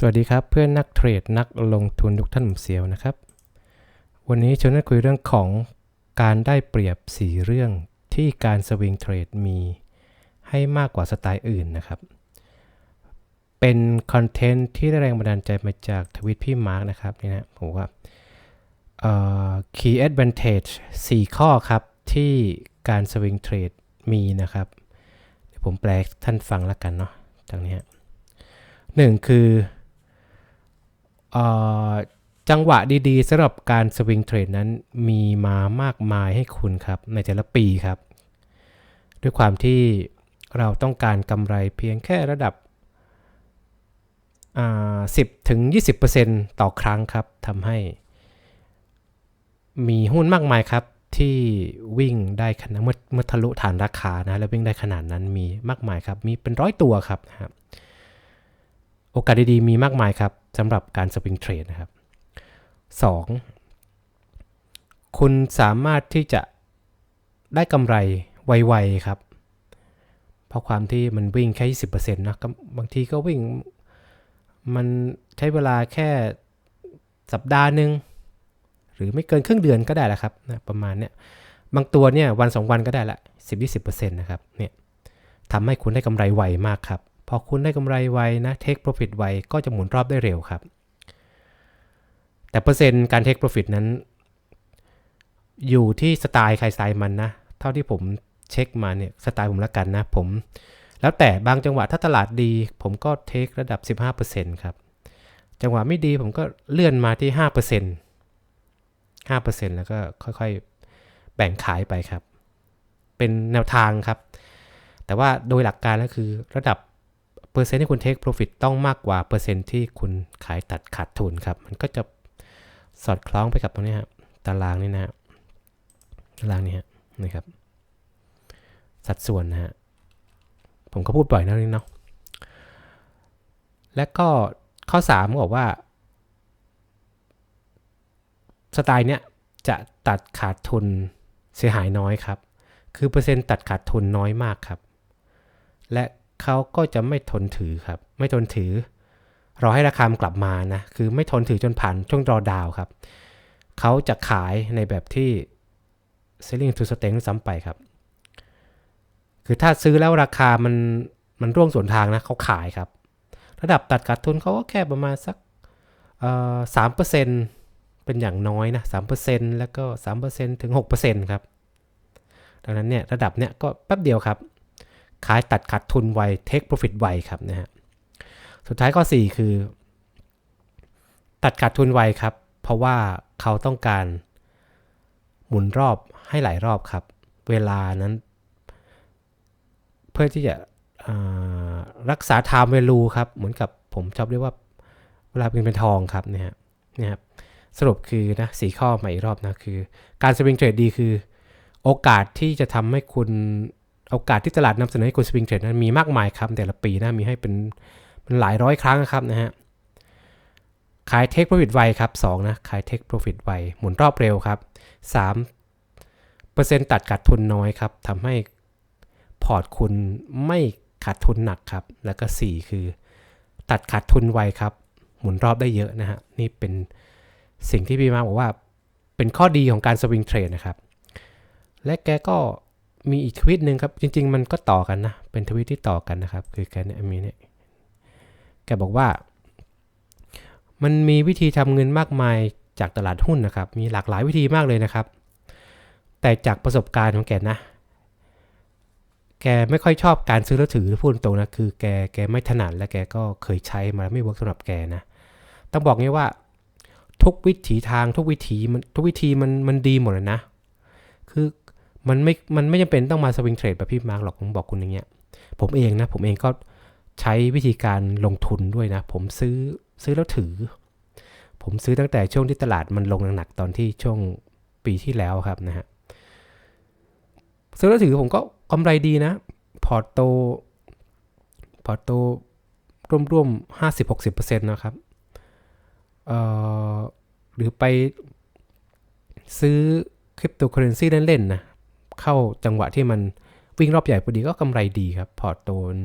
สวัสดีครับเพื่อนนักเทรดนักลงทุนทุกท่านผมเสียวนะครับ วันนี้ชวนนักคุยเรื่องของการได้เปรียบ 4 เรื่องที่การสวิงเทรดมีให้มากกว่าสไตล์อื่นนะครับ เป็นคอนเทนต์ที่ได้แรงบันดาลใจมาจากทวิตพี่มาร์กนะครับนี่นะผมว่า key advantage 4 ข้อครับที่การสวิงเทรดมีนะครับเดี๋ยวผมแปลท่านฟังแล้วกันเนาะตรงนี้หนึ่งคือ จังหวะดีๆสำหรับการสวิงเทรดนั้นมีมามากมายให้คุณครับในแต่ละปีครับ ด้วยความที่เราต้องการกำไรเพียงแค่ระดับ10ถึง20%ต่อครั้งครับทำให้ มีหุ้นมากมายครับที่วิ่งได้ขนาดเมื่อเมื่อทะลุฐานราคานะแล้ววิ่งได้ขนาดนั้นมีมากมายครับ มีเป็นร้อยตัวครับนะครับโอกาสดีๆมีมากมายครับ สำหรับการสวิงเทรดนะครับ 2. คุณสามารถที่จะได้กำไรไวๆครับ เพราะความที่มันวิ่งแค่ 20%นะบางทีก็วิ่งมันใช้เวลาแค่สัปดาห์หนึ่งหรือไม่เกินครึ่งเดือนก็ได้แหละครับนะประมาณเนี้ยบางตัวเนี่ยวัน 2 วันก็ได้ละ 10-20%นะครับเนี่ยทำให้คุณได้กำไรไวมากครับ พอคุณได้กำไรไวนะ take profit ไวก็จะหมุนรอบได้เร็วครับ แต่เปอร์เซ็นต์การ take profit นั้น อยู่ที่สไตล์ใครสไตล์มันนะ เท่าที่ผมเช็คมาเนี่ยสไตล์ผมละกันนะผม แล้วแต่บางจังหวะถ้าตลาดดี ผมก็เทคระดับ 15%ครับ จังหวะไม่ดีผมก็เลื่อนมาที่ 5% 5%แล้วก็ค่อยๆ แบ่งขายไปครับ เป็นแนวทางครับ แต่ว่าโดยหลักการก็คือระดับ เปอร์เซ็นต์ที่คุณ take profit ต้องมากกว่าเปอร์เซ็นต์ที่คุณขายตัดขาดทุนครับ มันก็จะสอดคล้องไปกับตรงนี้ครับตารางนี่นะตารางนี้ฮะครับ สัดส่วนนะฮะผมก็พูดบ่อยนะนี่เนาะและก็ข้อ3บอกว่า สไตล์เนี้ยจะตัดขาดทุนเสียหายน้อยครับ คือเปอร์เซ็นต์ตัดขาดทุนน้อยมากครับ และ เขาก็จะไม่ทนถือครับ ไม่ทนถือ รอให้ราคามกลับมานะ คือไม่ทนถือจนผ่านช่วงรอดาวครับ เขาจะขายในแบบที่ selling to strength ซ้ำไปครับ คือถ้าซื้อแล้วราคามันมันร่วงสวนทางนะเขาขายครับ ระดับตัดขาดทุนเขาก็แค่ประมาณสักสามเปอร์เซ็นเป็นอย่างน้อยนะสามเปอร์เซ็นแล้วก็สามเปอร์เซ็นถึงหกเปอร์เซ็นครับ ดังนั้นเนี่ยระดับเนี้ยก็แป๊บเดียวครับ ขายตัดขาดทุนไว take profit ไวครับนะฮะสุดท้ายข้อ 4 คือ ตัดขาดทุนไวครับ เพราะว่าเขาต้องการหมุนรอบให้หลายรอบครับ เวลานั้น เพื่อที่จะรักษา time value ครับ เหมือนกับผมชอบเรียกว่าเวลาเป็นเป็นทองครับนะฮะนี่ครับสรุปคือนะสีข้อใหม่อีกรอบนะคือ การสวิงเทรดดีคือ โอกาสที่จะทำให้คุณ โอกาสที่ตลาดนำเสนอให้คุณสวิงเทรดนั้นมีมากมายครับ แต่ละปีนะมีให้เป็นเป็นหลายร้อยครั้งครับนะฮะขายเทคโปรฟิตไวครับ2นะขายเทคโปรฟิตไวหมุนรอบเร็วครับ3เปอร์เซ็นต์ตัดขาดทุนน้อยครับทำให้พอร์ตคุณไม่ขาดทุนหนักครับ แล้วก็ 4 คือ ตัดขาดทุนไวครับ หมุนรอบได้เยอะนะฮะนี่เป็นสิ่งที่พี่มาบอกว่าเป็นข้อดีของการสวิงเทรดนะครับ และแกก็ มีอีกทวิตหนึ่งครับ จริง ๆ มันก็ต่อกันนะ เป็นทวิตที่ต่อกันนะครับ คือแกเนี่ยมีเนี่ยแกบอกว่า มันมีวิธีทำเงินมากมายจากตลาดหุ้นนะครับ มีหลากหลายวิธีมากเลยนะครับ แต่จากประสบการณ์ของแกนะ แกไม่ค่อยชอบการซื้อแล้วถือพูดตรงนะคือแกแกไม่ถนัดและแกก็เคยใช้มาไม่เวิร์กสำหรับแกนะต้องบอกงี้ว่า ทุกวิถีทางทุกวิธีมันทุกวิธีมันมันดีหมดเลยนะ มันไม่ มันไม่จำเป็นต้องมาสวิงเทรดแบบพี่มาร์กหรอกผมบอกคุณอย่างเงี้ย ผมเองนะ ผมเองก็ใช้วิธีการลงทุนด้วยนะ ผมซื้อซื้อแล้วถือ ผมซื้อตั้งแต่ช่วงที่ตลาดมันลงหนักๆตอนที่ช่วงปีที่แล้วครับนะฮะซื้อแล้วถือผมก็กำไรดีนะ พอร์ตโต พอร์ตโตร่วมๆห้าสิบหกสิบเปอร์เซ็นต์นะครับเอ่อหรือไปซื้อคริปโตเคอเรนซีเล่นๆนะ เข้าจังหวะที่มันวิ่งรอบใหญ่พอดีก็กำไรดีครับ พอร์ตโตน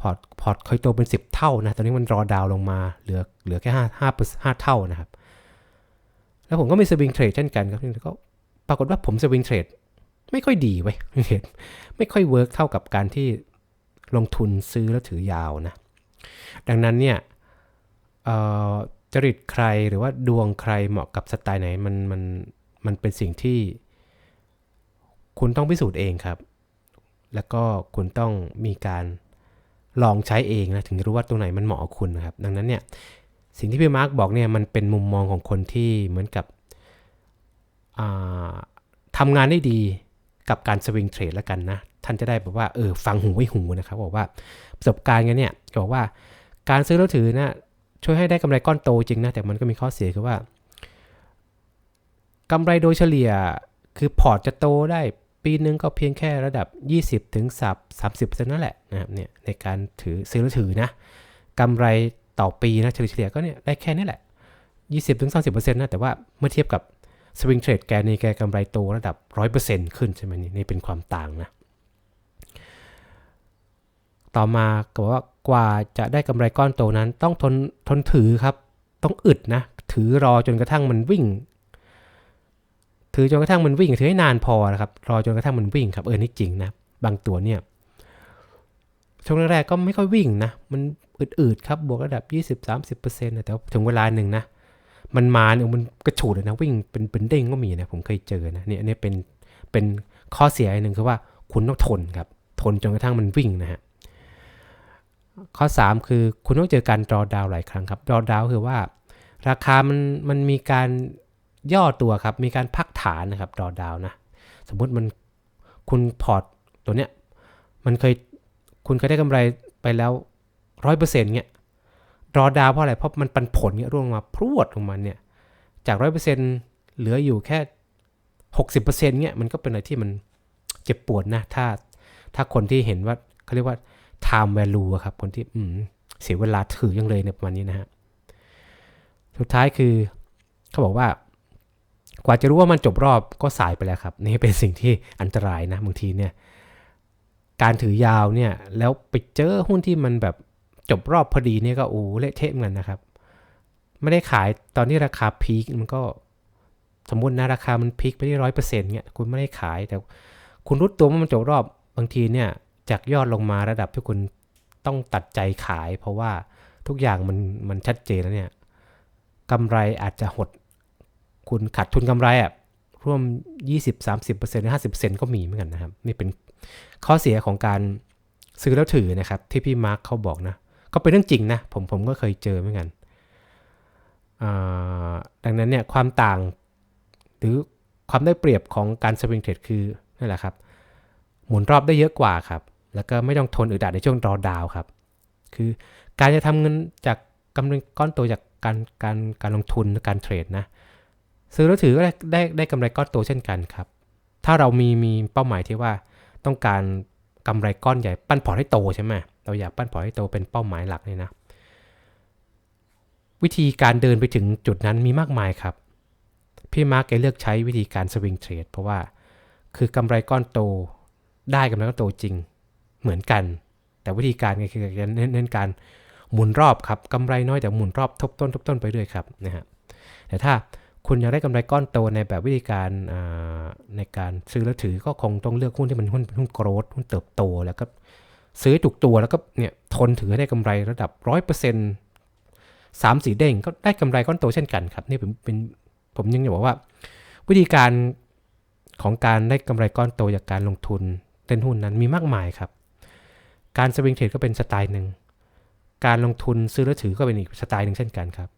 พอร์ตพอร์ตเคยโตเป็น 10 เท่านะ ตอนนี้มันรอดาวลงมาเหลือเหลือแค่5 5 5เท่านะครับ แล้วผมก็มีสวิงเทรดเช่นกันครับก็ปรากฏว่าผมสวิงเทรดไม่ค่อยดีไว้ยไม่ค่อยเวิร์กเท่ากับการที่ลงทุนซื้อแล้วถือยาวนะ ดังนั้นเนี่ยจริตใครหรือว่าดวงใครเหมาะกับสไตล์ไหนมันมันมันเป็นสิ่งที่ คุณต้องพิสูจน์เองครับ แล้วก็คุณต้องมีการลองใช้เองนะถึงจะรู้ว่าตรงไหนมันเหมาะกับคุณนะครับ ดังนั้นเนี่ยสิ่งที่พี่มาร์กบอกเนี่ยมันเป็นมุมมองของคนที่เหมือนกับทำงานได้ดีกับการสวิงเทรดแล้วกันนะ ท่านจะได้แบบว่าเออฟังหูไว้หูนะครับบอกว่าประสบการณ์กันเนี่ยบอกว่าการซื้อแล้วถือนะช่วยให้ได้กำไรก้อนโตจริงนะ แต่มันก็มีข้อเสียคือว่ากำไรโดยเฉลี่ยคือพอร์ตจะโตได้ ปีหนึ่งก็เพียงแค่ระดับ 20ถึง30นั่นแหละนะครับเนี่ยในการถือซื้อแล้วถือนะกำไรต่อปีนะเฉลี่ยก็เนี่ยได้แค่นี้แหละ 20ถึง30%นะแต่ว่าเมื่อเทียบกับสวิงเทรดแกนี่แกกำไรโตระดับ 100%ขึ้นใช่ไหมนี่นี่เป็นความต่างนะต่อมาก็บอกว่ากว่าจะได้กำไรก้อนโตนั้น ต้องทนทนถือครับ ต้องอึดนะ ถือรอจนกระทั่งมันวิ่ง ถือจนกระทั่งมันวิ่งถือให้นานพอนะครับรอจนกระทั่งมันวิ่งครับเออนี่จริงนะบางตัวเนี่ยช่วงแรกๆก็ไม่ค่อยวิ่งนะ มันอืดๆครับบวกระดับ 20-30%นะแต่ถึงเวลาหนึ่งนะ มันมาเนี่ยมันกระฉูดเลยนะวิ่งเป็นเป็นเด้งก็มีนะ ผมเคยเจอนะเนี่ยนี่เป็นเป็นข้อเสียหนึ่งคือว่าคุณต้องทนครับ ทนจนกระทั่งมันวิ่งนะฮะข้อ 3 คือคุณต้องเจอการรอดาวหลายครั้งครับรอดาวคือว่า ราคามันมันมีการ ย่อตัวครับ มีการพักฐานนะครับดรอดาวนะ สมมุติมันคุณพอร์ตตัวเนี้ยมันเคยคุณเคยได้กำไรไปแล้วร้อยเปอร์เซ็นต์เนี้ยรอดาวเพราะอะไร เพราะมันปันผลเนี้ยร่วงมาพรวดลงมาเนี่ย จากร้อยเปอร์เซ็นต์เหลืออยู่แค่หกสิบเปอร์เซ็นต์เนี้ยมันก็เป็นอะไรที่มันเจ็บปวดนะ ถ้า ถ้าคนที่เห็นว่าเขาเรียกว่า time value ครับ คนที่เสียเวลาถือยังเลยในประมาณนี้นะฮะ สุดท้ายคือเขาบอกว่า กว่าจะรู้ว่ามันจบรอบก็สายไปแล้วครับ นี่เป็นสิ่งที่อันตรายนะบางทีเนี่ยการถือยาวเนี่ยแล้วไปเจอหุ้นที่มันแบบจบรอบพอดีเนี่ยก็โอ้เละเทะเหมือนกันนะครับ ไม่ได้ขายตอนที่ราคาพีคมันก็สมมตินะราคามันพีคไปที่ร้อยเปอร์เซ็นต์เนี่ยคุณไม่ได้ขายแต่คุณรู้ตัวว่ามันจบรอบบางทีเนี่ยจากยอดลงมาระดับที่คุณต้องตัดใจขาย เพราะว่าทุกอย่างมันมันชัดเจนแล้วเนี่ยกำไรอาจจะหด คุณขาดทุนกำไรอะร่วม 20 30 หรือ 50 ก็มีเหมือนกันนะครับ นี่เป็นข้อเสียของการซื้อแล้วถือนะครับ ที่พี่มาร์คเขาบอกนะ ก็เป็นเรื่องจริงนะ ผมผมก็เคยเจอเหมือนกันดังนั้นเนี่ยความต่างหรือความได้เปรียบของการสวิงเทรดคือนั่นแหละครับ หมุนรอบได้เยอะกว่าครับ แล้วก็ไม่ต้องทนอึดอัดในช่วงรอดาวครับ คือการจะทำเงินจากกำไรก้อนโตจากการการการลงทุนการเทรดนะ ซื้อแล้วถือก็ได้ได้ได้กำไรก้อนโตเช่นกันครับ ถ้าเรามีมีเป้าหมายที่ว่าต้องการกำไรก้อนใหญ่ปั้นพอร์ตให้โตใช่ไหมเราอยากปั้นพอร์ตให้โตเป็นเป้าหมายหลักเลยนะ วิธีการเดินไปถึงจุดนั้นมีมากมายครับ พี่มาร์กแกเลือกใช้วิธีการสวิงเทรดเพราะว่าคือกำไรก้อนโตได้กำไรก้อนโตจริงเหมือนกัน แต่วิธีการก็คือเน้นการหมุนรอบครับกำไรน้อยแต่หมุนรอบทบต้นทบต้นไปเรื่อยครับนะฮะแต่ถ้า คุณอยากได้กำไรก้อนโตในแบบวิธีการในการซื้อแล้วถือก็คงต้องเลือกหุ้นที่มันหุ้นหุ้นโกรดหุ้นเติบโตแล้วก็ซื้อถูกตัวแล้วก็เนี่ยทนถือได้กำไรระดับร้อยเปอร์เซ็นต์สามสีเด้งก็ได้กำไรก้อนโตเช่นกันครับนี่ผมเป็นผมยังจะบอกว่า วิธีการของการได้กำไรก้อนโตจากการลงทุนเล่นหุ้นนั้นมีมากมายครับ การสวิงเทรดก็เป็นสไตล์หนึ่งการลงทุนซื้อแล้วถือก็เป็นอีกสไตล์หนึ่งเช่นกันครับ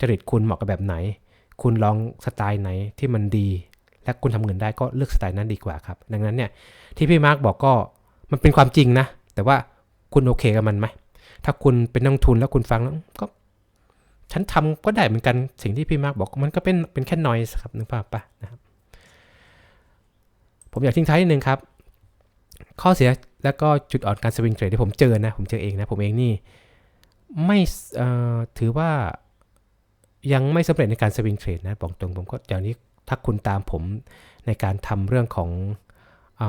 จริตคุณเหมาะกับแบบไหน คุณลองสไตล์ไหนที่มันดี และคุณทำเงินได้ก็เลือกสไตล์นั้นดีกว่าครับ ดังนั้นเนี่ยที่พี่มาร์กบอกก็มันเป็นความจริงนะ แต่ว่าคุณโอเคกับมันไหมถ้าคุณเป็นนักทุนแล้วคุณฟังแล้วก็ ฉันทำก็ได้เหมือนกันสิ่งที่พี่มาร์กบอกมันก็เป็นเป็นแค่นอยส์ครับนึกภาพปะนะครับผมอยากทิ้งท้ายนิดนึงครับ ข้อเสียแล้วก็จุดอ่อนการสวิงเทรดที่ผมเจอนะ ผมเจอเองนะ ผมเองนี่ ไม่ถือว่า ยังไม่สำเร็จในการสวิงเทรดนะบอกตรงผมก็อย่างนี้ถ้าคุณตามผมในการทำเรื่องของอ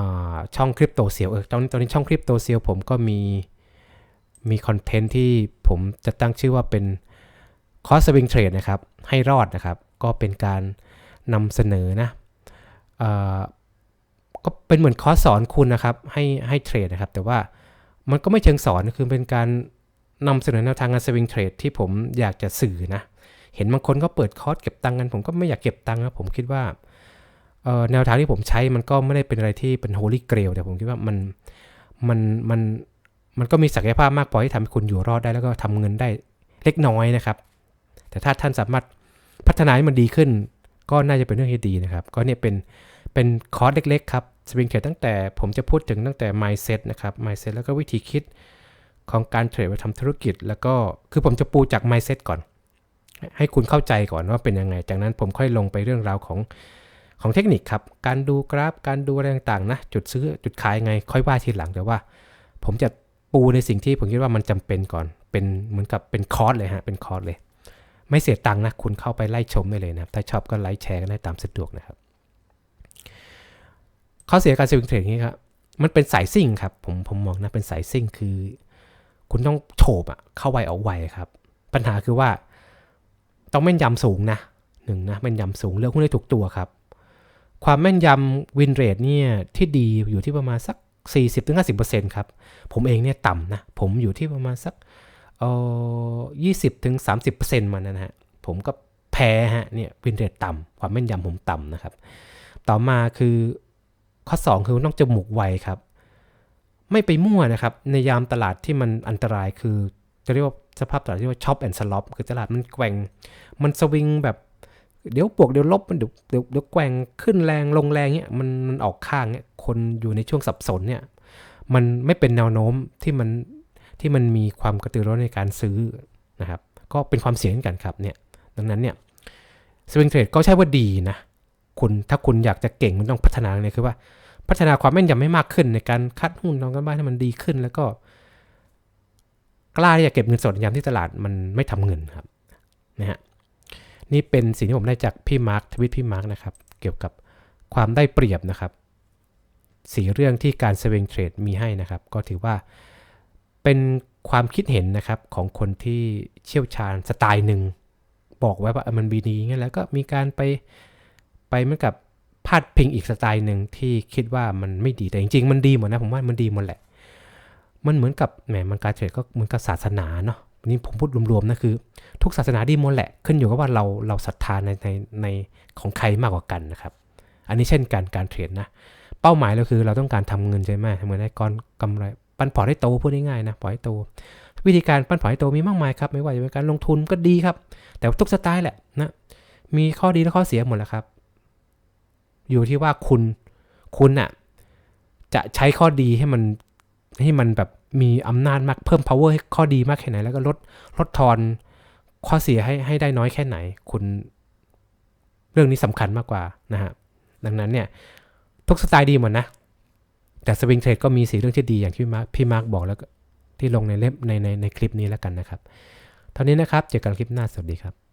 ช่องคริปโตเซียวเออตอนนี้ตอนนี้ช่องคริปโตเซียวผมก็มีมีคอนเทนต์ที่ผมจะตั้งชื่อว่าเป็นคอร์สสวิงเทรดนะครับ ให้รอดนะครับ ก็เป็นการนำเสนอนะก็เป็นเหมือนคอร์สสอนคุณนะครับ ให้ให้เทรดนะครับ แต่ว่ามันก็ไม่เชิงสอนคือเป็นการนำเสนอแนวทางการสวิงเทรดที่ผมอยากจะสื่อนะ เห็นบางคนก็เปิดคอร์สเก็บตังค์กัน ผมก็ไม่อยากเก็บตังค์นะผมคิดว่าแนวทางที่ผมใช้มันก็ไม่ได้เป็นอะไรที่เป็นโฮลี่เกรลแต่ผมคิดว่ามันมันมันมันก็มีศักยภาพมากพอที่ทำให้คุณอยู่รอดได้แล้วก็ทำเงินได้เล็กน้อยนะครับ แต่ถ้าท่านสามารถพัฒนาให้มันดีขึ้น ก็น่าจะเป็นเรื่องที่ดีนะครับ ก็เนี่ยเป็นเป็นคอร์สเล็ก ๆ ครับสวิงเทรดตั้งแต่ผมจะพูดถึงตั้งแต่ mindset นะครับ mindset แล้วก็วิธีคิดของการเทรดไปทำธุรกิจ แล้วก็คือผมจะปูจาก mindset ก่อน ให้คุณเข้าใจก่อนว่าเป็นยังไง จากนั้นผมค่อยลงไปเรื่องราวของของเทคนิคครับ การดูกราฟ การดูอะไรต่างๆนะ จุดซื้อจุดขายไง ค่อยว่าทีหลังแต่ว่า ผมจะปูในสิ่งที่ผมคิดว่ามันจำเป็นก่อน เป็นเหมือนกับเป็นคอร์สเลยฮะ เป็นคอร์สเลย ไม่เสียตังค์นะ คุณเข้าไปไล่ชมได้เลยนะครับ ถ้าชอบก็ไลค์แชร์กันได้ตามสะดวกนะครับ ข้อเสียการสวิงเทรดนี้ครับ มันเป็นสายซิ่งครับ ผมผมมองนะ เป็นสายซิ่งคือ คุณต้องโฉบอะเข้าไวเอาไวครับ ปัญหาคือว่า ต้องแม่นยำสูงนะหนึ่งนะแม่นยำสูงเลือกหุ้นได้ถูกตัวครับ ความแม่นยำวินเรทเนี่ยที่ดีอยู่ที่ประมาณสัก 40-50%ครับ ผมเองเนี่ยต่ำนะ ผมอยู่ที่ประมาณสักเอ่อ20-30%มันนะฮะ ผมก็แพ้ฮะเนี่ยวินเรทต่ำความแม่นยำผมต่ำนะครับ ต่อมาคือข้อ 2 คือต้องจมูกไวครับ ไม่ไปมั่วนะครับ ในยามตลาดที่มันอันตรายคือ จะเรียกว่าสภาพตลาดที่ว่าช็อปแอนด์สล็อปคือตลาดมันแกว่ง มันสวิงแบบเดี๋ยวบวกเดี๋ยวลบมันเดี๋ยวเดี๋ยวแกว่งขึ้นแรงลงแรงเนี่ยมันมันออกข้างเนี่ยคนอยู่ในช่วงสับสนเนี่ยมันไม่เป็นแนวโน้มที่มันที่มันมีความกระตือรือร้นในการซื้อนะครับ ก็เป็นความเสี่ยงเหมือนกันครับเนี่ยดังนั้นเนี่ยสวิงเทรดก็ใช่ว่าดีนะคุณถ้าคุณอยากจะเก่งมันต้องพัฒนาเนี่ยคือว่า พัฒนาความแม่นยำให้มากขึ้นในการคัดหุ้นทองกันบ้านให้มันดีขึ้น แล้วก็ กล้าที่จะเก็บเงินสดยามที่ตลาดมันไม่ทำเงินครับนะฮะนี่เป็นสิ่งที่ผมได้จากพี่มาร์คทวิตพี่มาร์คนะครับ เกี่ยวกับความได้เปรียบนะครับสีเรื่องที่การสวิงเทรดมีให้นะครับ ก็ถือว่าเป็นความคิดเห็นนะครับของคนที่เชี่ยวชาญสไตล์หนึ่ง บอกไว้ว่ามันบีดีงั้นแล้วก็มีการไปไปเหมือนกับพาดพิงอีกสไตล์หนึ่งที่คิดว่ามันไม่ดีแต่จริงๆ มันดีหมดนะผมว่ามันดีหมดแหละ มันเหมือนกับแหมมันการเทรดก็เหมือนกับศาสนาเนาะนี่ผมพูดรวมๆนะคือ ทุกศาสนาดีหมดแหละ ขึ้นอยู่กับว่าเราเราศรัทธาในในในของใครมากกว่ากันนะครับ อันนี้เช่นกันการเทรดนะ เป้าหมายเราคือเราต้องการทำเงินใช่ไหมทำเงินได้ก้อนกำไร ปันพอให้โตพูดง่ายๆนะพอร์ตให้โต วิธีการปันพอให้โตมีมากมายครับ ไม่ว่าจะเป็นการลงทุนก็ดีครับ แต่ทุกสไตล์แหละนะ มีข้อดีและข้อเสียหมดแหละครับ อยู่ที่ว่าคุณคุณอะจะใช้ข้อดีให้มัน ให้มันแบบมีอำนาจมากเพิ่ม power ให้ข้อดีมากแค่ไหน แล้วก็ลดลดทอนข้อเสียให้ให้ได้น้อยแค่ไหน คุณเรื่องนี้สำคัญมากกว่านะฮะดังนั้นเนี่ยทุกสไตล์ดีหมดนะ แต่สวิงเทรดก็มีสีเรื่องที่ดีอย่างที่มาร์คพี่มาร์คบอกแล้วก็ที่ลงในเล่มในในในคลิปนี้แล้วกันนะครับ เท่านี้นะครับ เจอกันคลิปหน้าสวัสดีครับ